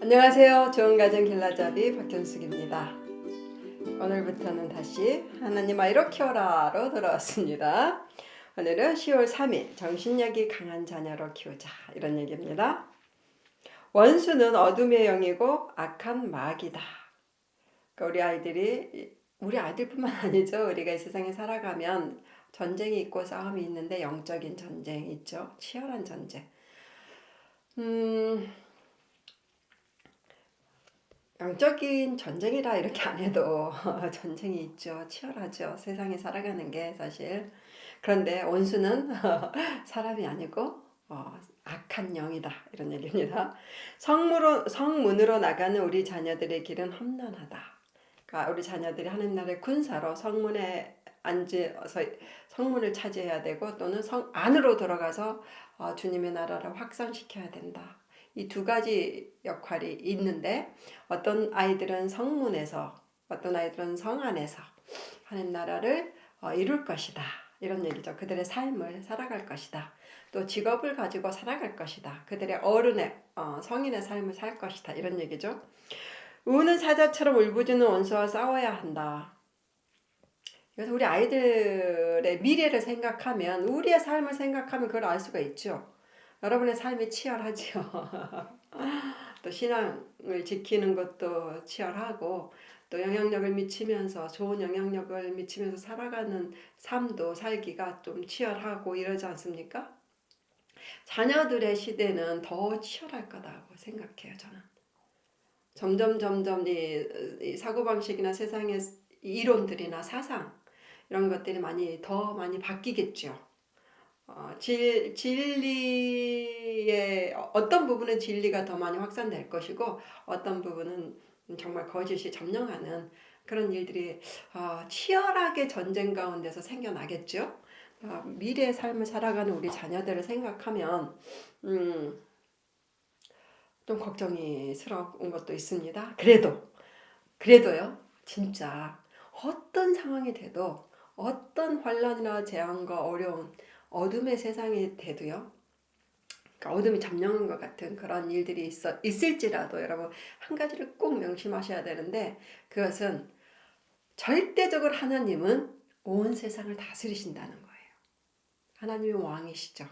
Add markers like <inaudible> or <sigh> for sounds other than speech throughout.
안녕하세요. 좋은 가정 길라잡이 박현숙입니다. 오늘부터는 다시 하나님 아이로 키워라로 돌아왔습니다. 오늘은 10월 3일 정신력이 강한 자녀로 키우자 이런 얘기입니다. 원수는 어둠의 영이고 악한 마귀다. 그러니까 우리 아이들이 우리 아이들뿐만 아니죠. 우리가 이 세상에 살아가면 전쟁이 있고 싸움이 있는데 영적인 전쟁 있죠. 치열한 전쟁. 음, 영적인 전쟁이라 이렇게 안 해도 <laughs> 전쟁이 있죠. 치열하죠. 세상에 살아가는 게 사실. 그런데 원수는 <laughs> 사람이 아니고 어, 악한 영이다. 이런 얘기입니다. 성문으로, 성문으로 나가는 우리 자녀들의 길은 험난하다. 그러니까 우리 자녀들이 하나님 나라의 군사로 성문에 앉아서 성문을 차지해야 되고 또는 성 안으로 들어가서 어, 주님의 나라를 확산시켜야 된다. 이 두 가지 역할이 있는데 어떤 아이들은 성문에서 어떤 아이들은 성 안에서 하나님 나라를 어, 이룰 것이다. 이런 얘기죠. 그들의 삶을 살아갈 것이다. 또 직업을 가지고 살아갈 것이다. 그들의 어른의 어, 성인의 삶을 살 것이다. 이런 얘기죠. 우는 사자처럼 울부짖는 원수와 싸워야 한다. 그래서 우리 아이들의 미래를 생각하면 우리의 삶을 생각하면 그걸 알 수가 있죠. 여러분의 삶이 치열하죠. <laughs> 또 신앙을 지키는 것도 치열하고 또 영향력을 미치면서 좋은 영향력을 미치면서 살아가는 삶도 살기가 좀 치열하고 이러지 않습니까? 자녀들의 시대는 더 치열할 거다고 생각해요, 저는. 점점 점점 이, 이 사고 방식이나 세상의 이론들이나 사상 이런 것들이 많이 더 많이 바뀌겠죠. 어, 진, 진리의 어떤 부분은 진리가 더 많이 확산될 것이고 어떤 부분은 정말 거짓이 점령하는 그런 일들이 어, 치열하게 전쟁 가운데서 생겨나겠죠. 어, 미래의 삶을 살아가는 우리 자녀들을 생각하면 음, 좀 걱정이스러운 것도 있습니다. 그래도 그래도요, 진짜 어떤 상황이 돼도 어떤 환란이나 재앙과 어려운 어둠의 세상이 돼도요. 그러니까 어둠이 점령한 것 같은 그런 일들이 있어 있을지라도 여러분 한 가지를 꼭 명심하셔야 되는데 그것은 절대적으로 하나님은 온 세상을 다스리신다는 거예요. 하나님이 왕이시죠.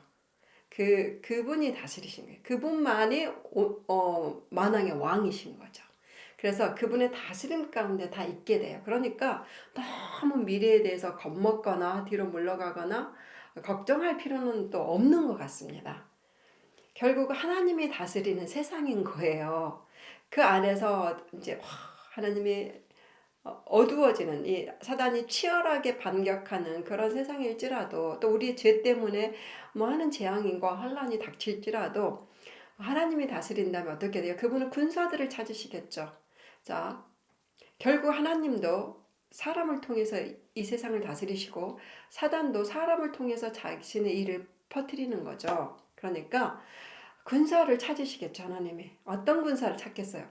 그 그분이 다스리신 거예요. 그분만이 오, 어, 만왕의 왕이신 거죠. 그래서 그분의 다스림 가운데 다 있게 돼요. 그러니까 너무 미래에 대해서 겁먹거나 뒤로 물러가거나 걱정할 필요는 또 없는 것 같습니다. 결국 하나님이 다스리는 세상인 거예요. 그 안에서 이제 하나님이 어두워지는 이 사단이 치열하게 반격하는 그런 세상일지라도 또 우리의 죄 때문에 뭐 하는 재앙인과 환란이 닥칠지라도 하나님이 다스린다면 어떻게 돼요? 그분은 군사들을 찾으시겠죠. 자, 결국 하나님도 사람을 통해서 이 세상을 다스리시고 사단도 사람을 통해서 자신의 일을 퍼뜨리는 거죠. 그러니까 군사를 찾으시겠죠, 하나님이. 어떤 군사를 찾겠어요?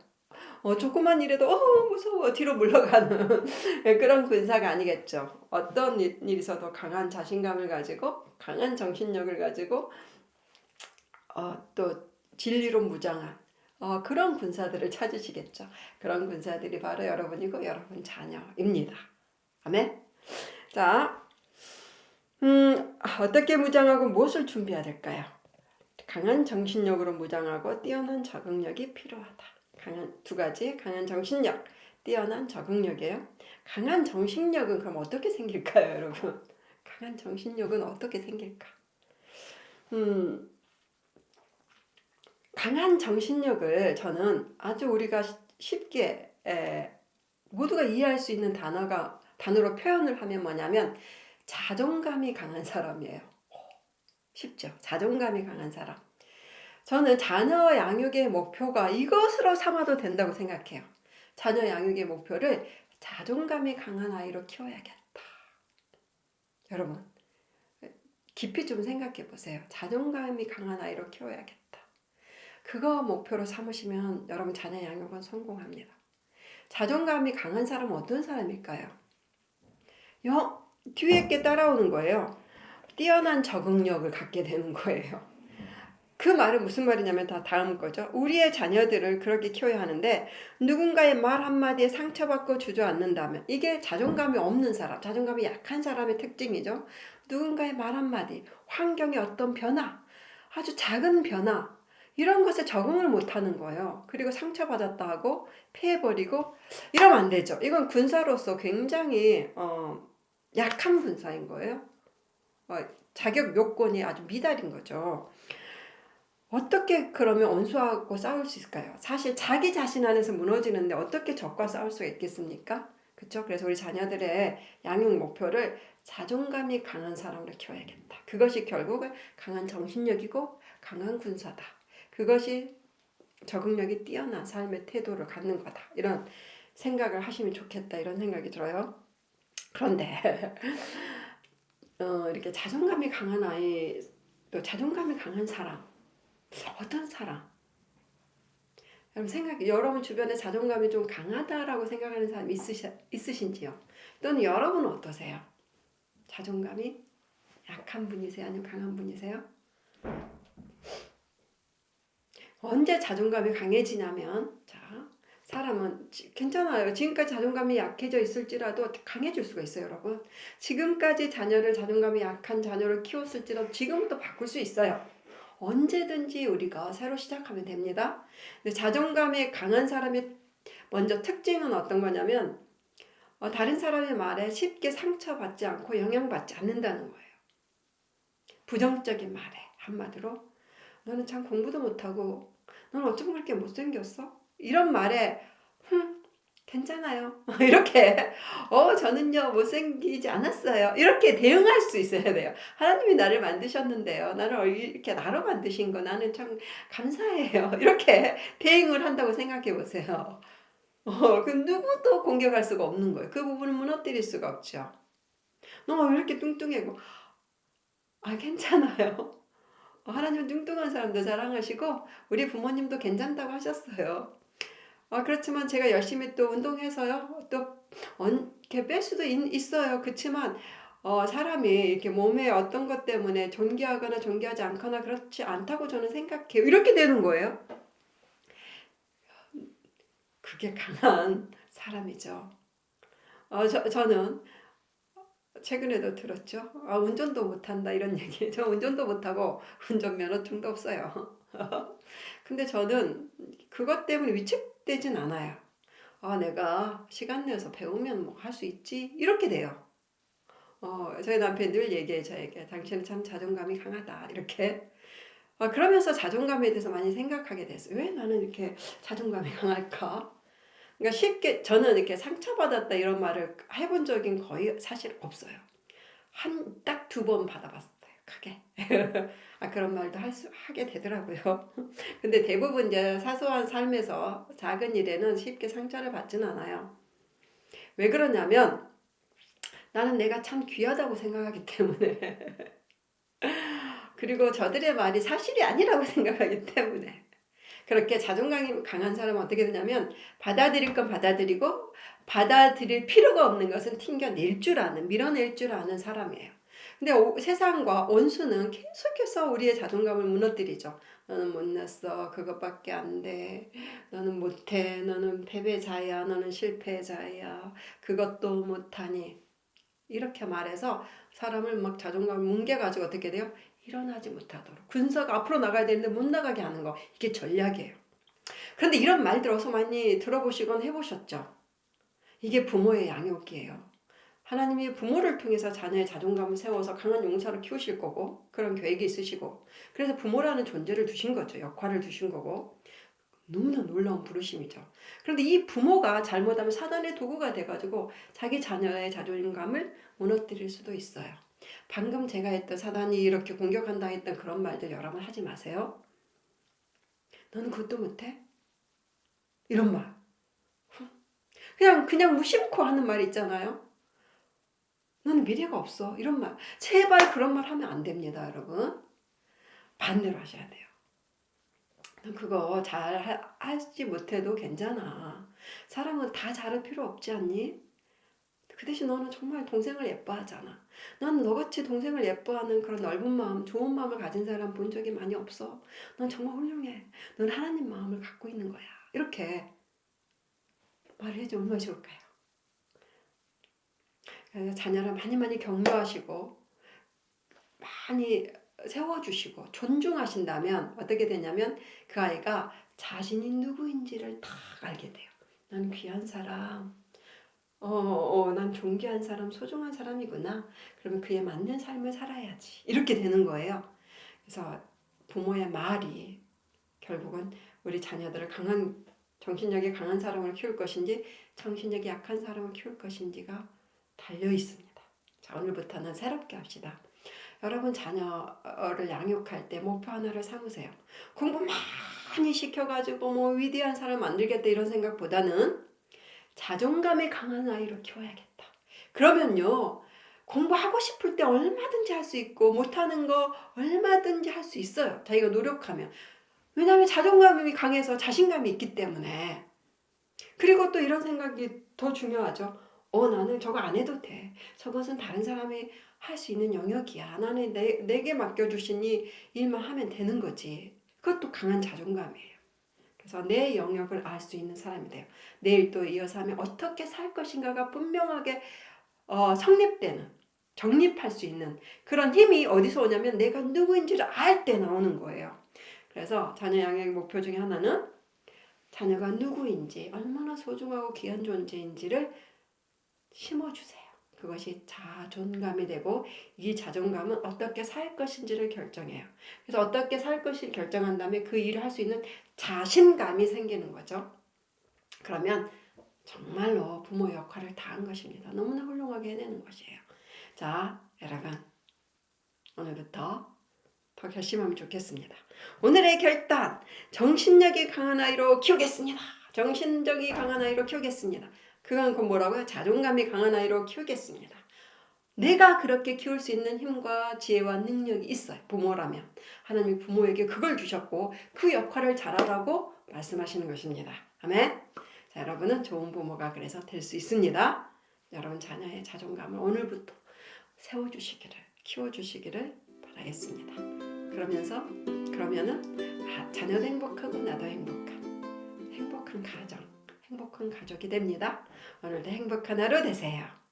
어, 조그만 일에도 어, 무서워 뒤로 물러가는 <laughs> 그런 군사가 아니겠죠. 어떤 일에서도 강한 자신감을 가지고 강한 정신력을 가지고 어, 또 진리로 무장한 어, 그런 군사들을 찾으시겠죠. 그런 군사들이 바로 여러분이고 여러분 자녀입니다. 아멘. 자, 음, 어떻게 무장하고 무엇을 준비해야 될까요? 강한 정신력으로 무장하고 뛰어난 적응력이 필요하다. 강한 두 가지, 강한 정신력, 뛰어난 적응력이에요. 강한 정신력은 그럼 어떻게 생길까요, 여러분? 강한 정신력은 어떻게 생길까? 음, 강한 정신력을 저는 아주 우리가 쉽게 에, 모두가 이해할 수 있는 단어가 단어로 표현을 하면 뭐냐면 자존감이 강한 사람이에요. 쉽죠? 자존감이 강한 사람. 저는 자녀 양육의 목표가 이것으로 삼아도 된다고 생각해요. 자녀 양육의 목표를 자존감이 강한 아이로 키워야겠다. 여러분, 깊이 좀 생각해 보세요. 자존감이 강한 아이로 키워야겠다. 그거 목표로 삼으시면 여러분 자녀 양육은 성공합니다. 자존감이 강한 사람은 어떤 사람일까요? 여, 뒤에 게 따라오는 거예요. 뛰어난 적응력을 갖게 되는 거예요. 그 말은 무슨 말이냐면 다 다음 거죠. 우리의 자녀들을 그렇게 키워야 하는데 누군가의 말 한마디에 상처받고 주저앉는다면 이게 자존감이 없는 사람, 자존감이 약한 사람의 특징이죠. 누군가의 말 한마디, 환경의 어떤 변화, 아주 작은 변화 이런 것에 적응을 못하는 거예요. 그리고 상처받았다 하고 피해버리고 이러면 안 되죠. 이건 군사로서 굉장히 어, 약한 군사인 거예요. 어, 자격 요건이 아주 미달인 거죠. 어떻게 그러면 원수하고 싸울 수 있을까요? 사실 자기 자신 안에서 무너지는데 어떻게 적과 싸울 수가 있겠습니까? 그렇죠? 그래서 우리 자녀들의 양육 목표를 자존감이 강한 사람으로 키워야겠다. 그것이 결국은 강한 정신력이고 강한 군사다. 그것이 적응력이 뛰어난 삶의 태도를 갖는 거다. 이런 생각을 하시면 좋겠다. 이런 생각이 들어요. 그런데 <laughs> 어, 이렇게 자존감이 강한 아이, 또 자존감이 강한 사람, 어떤 사람? 여러분 생각, 여러분 주변에 자존감이 좀 강하다라고 생각하는 사람 있으시, 있으신지요? 또는 여러분은 어떠세요? 자존감이 약한 분이세요? 아니면 강한 분이세요? 언제 자존감이 강해지냐면, 자, 사람은 지- 괜찮아요. 지금까지 자존감이 약해져 있을지라도 강해질 수가 있어요, 여러분. 지금까지 자녀를 자존감이 약한 자녀를 키웠을지라도 지금부터 바꿀 수 있어요. 언제든지 우리가 새로 시작하면 됩니다. 근데 자존감이 강한 사람의 먼저 특징은 어떤 거냐면 어, 다른 사람의 말에 쉽게 상처받지 않고 영향받지 않는다는 거예요. 부정적인 말에 한마디로 너는 참 공부도 못하고 너는 어쩜 그렇게 못생겼어? 이런 말에 흠 괜찮아요. <laughs> 이렇게 어 저는요 못생기지 않았어요. 이렇게 대응할 수 있어야 돼요. 하나님이 나를 만드셨는데요. 나를 이렇게 나로 만드신 거 나는 참 감사해요. <laughs> 이렇게 대응을 한다고 생각해 보세요. 어, 그 누구도 공격할 수가 없는 거예요. 그 부분을 무너뜨릴 수가 없죠. 너왜 이렇게 뚱뚱해? 아 괜찮아요. 어, 하나님은 뚱뚱한 사람도 자랑하시고 우리 부모님도 괜찮다고 하셨어요. 아, 그렇지만 제가 열심히 또 운동해서요. 또 언, 이렇게 뺄 수도 있, 어요 그렇지만 어, 사람이 이렇게 몸에 어떤 것 때문에 존귀하거나 존귀하지 않거나 그렇지 않다고 저는 생각해요. 이렇게 되는 거예요. 그게 강한 사람이죠. 어, 저, 저는 최근에도 들었죠. 아, 운전도 못한다 이런 <laughs> 얘기. 저 운전도 못하고 운전면허증도 없어요. <laughs> 근데 저는 그것 때문에 위축되진 않아요. 아, 내가 시간 내서 배우면 뭐 할 수 있지? 이렇게 돼요. 어, 저희 남편 늘 얘기해 저에게 당신은 참 자존감이 강하다 이렇게. 아, 그러면서 자존감에 대해서 많이 생각하게 됐어요. 왜 나는 이렇게 자존감이 강할까? 그러니까 쉽게 저는 이렇게 상처받았다 이런 말을 해본 적인 거의 사실 없어요. 한 딱 두 번 받아봤어요. 크게. <laughs> 아 그런 말도 할 수, 하게 되더라고요. <laughs> 근데 대부분 이제 사소한 삶에서 작은 일에는 쉽게 상처를 받지는 않아요. 왜 그러냐면 나는 내가 참 귀하다고 생각하기 때문에 <laughs> 그리고 저들의 말이 사실이 아니라고 생각하기 때문에 그렇게 자존감이 강한 사람은 어떻게 되냐면 받아들일 건 받아들이고 받아들일 필요가 없는 것은 튕겨낼 줄 아는 밀어낼 줄 아는 사람이에요. 근데 오, 세상과 원수는 계속해서 우리의 자존감을 무너뜨리죠. 너는 못났어. 그것밖에 안 돼. 너는 못해. 너는 패배자야. 너는 실패자야. 그것도 못하니. 이렇게 말해서 사람을 막 자존감을 뭉개가지고 어떻게 돼요? 일어나지 못하도록. 군사가 앞으로 나가야 되는데 못 나가게 하는 거. 이게 전략이에요. 그런데 이런 말들 어서 많이 들어보시곤 해보셨죠? 이게 부모의 양육이에요. 하나님이 부모를 통해서 자녀의 자존감을 세워서 강한 용사로 키우실 거고 그런 계획이 있으시고 그래서 부모라는 존재를 두신 거죠. 역할을 두신 거고 너무나 놀라운 부르심이죠. 그런데 이 부모가 잘못하면 사단의 도구가 돼가지고 자기 자녀의 자존감을 무너뜨릴 수도 있어요. 방금 제가 했던 사단이 이렇게 공격한다 했던 그런 말들 여러분 하지 마세요. 너는 그것도 못해? 이런 말. 그냥 그냥 무심코 하는 말 있잖아요. 너는 미래가 없어. 이런 말. 제발 그런 말 하면 안 됩니다, 여러분. 반대로 하셔야 돼요. 넌 그거 잘 하, 지 못해도 괜찮아. 사람은 다 잘할 필요 없지 않니? 그 대신 너는 정말 동생을 예뻐하잖아. 나는 너같이 동생을 예뻐하는 그런 넓은 마음, 좋은 마음을 가진 사람 본 적이 많이 없어. 넌 정말 훌륭해. 넌 하나님 마음을 갖고 있는 거야. 이렇게 말을 해주면 얼마나 좋을까요? 자녀를 많이 많이 격려하시고 많이 세워주시고 존중하신다면 어떻게 되냐면 그 아이가 자신이 누구인지를 딱 알게 돼요. 난 귀한 사람, 어, 어, 난 존귀한 사람, 소중한 사람이구나. 그러면 그에 맞는 삶을 살아야지. 이렇게 되는 거예요. 그래서 부모의 말이 결국은 우리 자녀들을 강한 정신력이 강한 사람을 키울 것인지 정신력이 약한 사람을 키울 것인지가 달려 있습니다. 자, 오늘부터는 새롭게 합시다. 여러분 자녀를 양육할 때 목표 하나를 삼으세요. 공부 많이 시켜가지고 뭐 위대한 사람 만들겠다 이런 생각보다는 자존감이 강한 아이로 키워야겠다. 그러면요 공부하고 싶을 때 얼마든지 할 수 있고 못하는 거 얼마든지 할 수 있어요. 자기가 노력하면. 왜냐하면 자존감이 강해서 자신감이 있기 때문에. 그리고 또 이런 생각이 더 중요하죠. 어 나는 저거 안 해도 돼. 저것은 다른 사람이 할 수 있는 영역이야. 나는 내, 내게 맡겨주신 이 일만 하면 되는 거지. 그것도 강한 자존감이에요. 그래서 내 영역을 알 수 있는 사람이 돼요. 내일 또 이어서 하면 어떻게 살 것인가가 분명하게 어, 성립되는, 정립할 수 있는 그런 힘이 어디서 오냐면 내가 누구인지를 알 때 나오는 거예요. 그래서 자녀 양육 목표 중에 하나는 자녀가 누구인지, 얼마나 소중하고 귀한 존재인지를 심어주세요. 그것이 자존감이 되고 이 자존감은 어떻게 살 것인지를 결정해요. 그래서 어떻게 살 것을 결정한 다음에 그 일을 할 수 있는 자신감이 생기는 거죠. 그러면 정말로 부모 역할을 다한 것입니다. 너무나 훌륭하게 해내는 것이에요. 자, 여러분. 오늘부터 더 결심하면 좋겠습니다. 오늘의 결단. 정신력이 강한 아이로 키우겠습니다. 정신적이 강한 아이로 키우겠습니다. 그건 그 뭐라고요? 자존감이 강한 아이로 키우겠습니다. 내가 그렇게 키울 수 있는 힘과 지혜와 능력이 있어요. 부모라면. 하나님이 부모에게 그걸 주셨고 그 역할을 잘하라고 말씀하시는 것입니다. 아멘. 자, 여러분은 좋은 부모가 그래서 될 수 있습니다. 여러분 자녀의 자존감을 오늘부터 세워주시기를 키워주시기를 바라겠습니다. 그러면서 그러면은 아, 자녀도 행복하고 나도 행복한 행복한 가정, 행복한 가족이 됩니다. 오늘도 행복한 하루 되세요.